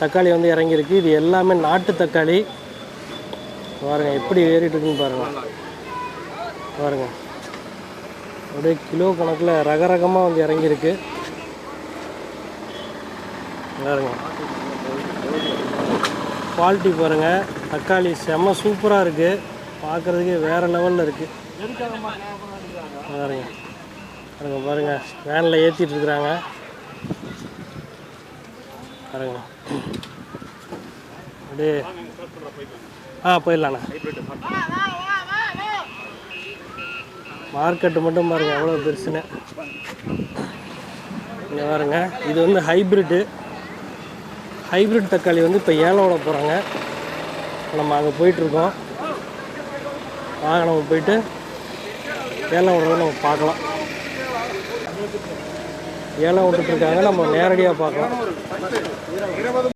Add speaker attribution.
Speaker 1: தக்காளி வந்து இறங்கியிருக்கு. இது எல்லாமே நாட்டு தக்காளி. பாருங்க எப்படி ஏறிட்டு இருக்குன்னு பாருங்க. பாருங்க. அப்படியே கிலோ கணக்கில் ரக ரகமாக வந்து இறங்கியிருக்கு. பாருங்க. குவாலிட்டி பாருங்க. தக்காளி செம்ம சூப்பராக இருக்குது பார்க்குறதுக்கே வேறு லெவலில் இருக்குது பாருங்க. பாருங்க பாருங்க. வேனில் ஏற்றிட்டு இருக்கிறாங்க. பாருங்க. அப்படியே. ஆ போயிடலாண்ணா. மார்க்கெட்டு மட்டும் பாருங்க எவ்வளோ பெருசுன்னு. இங்கே பாருங்க இது வந்து ஹைப்ரிட்டு ஹைப்ரிட் தக்காளி வந்து இப்போ ஏலம் விட போகிறாங்க நம்ம அங்கே போயிட்டுருக்கோம். வாங்க நம்ம போயிட்டு ஏலம் விடுறத நம்ம பார்க்கலாம். ஏலம் விட்டுட்ருக்காங்க நம்ம நேரடியாக பார்க்கலாம். you